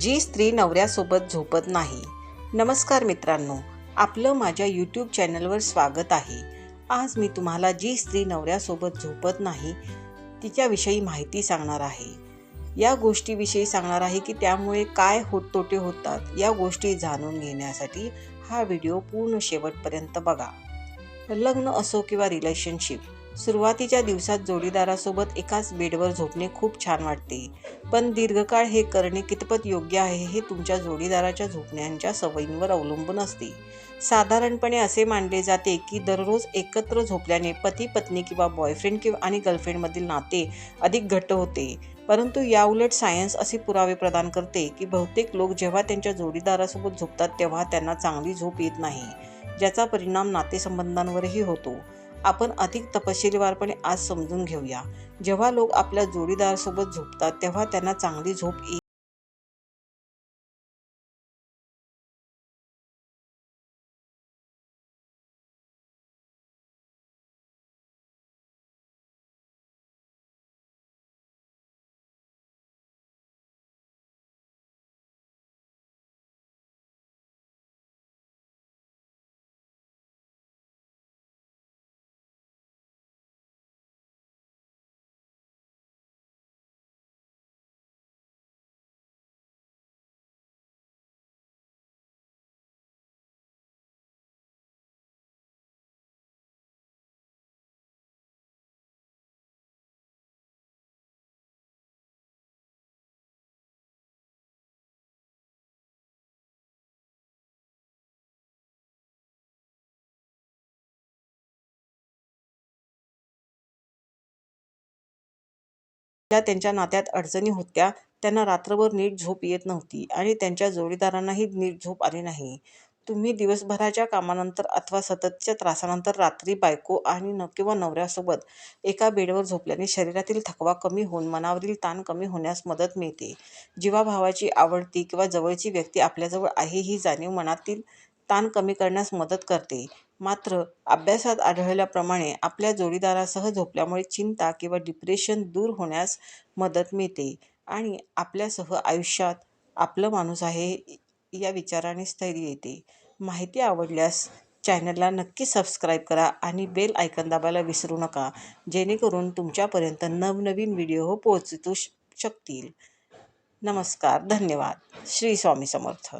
जी स्त्री नवऱ्यासोबत झोपत नाही. नमस्कार मित्रांनो आपलं माझ्या यूट्यूब चॅनलवर स्वागत आहे. आज मी तुम्हाला जी स्त्री नवऱ्यासोबत झोपत नाही तिच्याविषयी माहिती सांगणार आहे. या गोष्टीविषयी सांगणार आहे की त्यामुळे काय होत तोटे होतात या गोष्टी जाणून घेण्यासाठी हा व्हिडिओ पूर्ण शेवटपर्यंत बघा. लग्न असो किंवा रिलेशनशिप सुरुवातीच्या दिवसात जोडीदारासोबत एकाच बेडवर झोपणे खूप छान वाटते. पण दीर्घकाळ हे करणे कितपत योग्य आहे हे तुमच्या जोडीदाराच्या झोपण्यांच्या सवयींवर अवलंबून असते. साधारणपणे असे मानले जाते की दररोज एकत्र झोपल्याने पती पत्नी किंवा बॉयफ्रेंड किंवा आणि गर्लफ्रेंडमधील नाते अधिक घट्ट होते. परंतु याउलट सायन्स असे पुरावे प्रदान करते की बहुतेक लोक जेव्हा त्यांच्या जोडीदारासोबत झोपतात तेव्हा त्यांना चांगली झोप येत नाही ज्याचा परिणाम नातेसंबंधांवरही होतो. आपण अधिक तपशीलवारपणे आज समजून घेऊया. जेव्हा लोक आपल्या जोडीदारासोबत झोपतात तेव्हा त्यांना चांगली झोप ज्या त्यांच्या नात्यात अडचणी होत्या त्यांना रात्रभर नीट झोप येत नव्हती आणि त्यांच्या जोडीदारांनाही नीट झोप आली नाही. तुम्ही दिवसभराच्या कामानंतर अथवा सततच्या त्रासानंतर रात्री बायको आणि न किंवा नवऱ्यासोबत एका बेडवर झोपल्याने शरीरातील थकवा कमी होऊन मनावरील ताण कमी होण्यास मदत मिळते. जीवाभावाची आवडती किंवा जवळची व्यक्ती आपल्याजवळ आहे ही जाणीव मनातील ताण कमी करण्यास मदत करते. मात्र अभ्यासात आढळल्याप्रमाणे आपल्या जोडीदारासह झोपल्यामुळे चिंता किंवा डिप्रेशन दूर होण्यास मदत मिळते आणि आपल्यासह आयुष्यात आपलं माणूस आहे या विचाराने स्थैर्य येते. माहिती आवडल्यास चॅनलला नक्की सबस्क्राईब करा आणि बेल आयकन दाबायला विसरू नका जेणेकरून तुमच्यापर्यंत नवनवीन व्हिडिओ हो पोहोचू शकतील. नमस्कार धन्यवाद. श्री स्वामी समर्थ.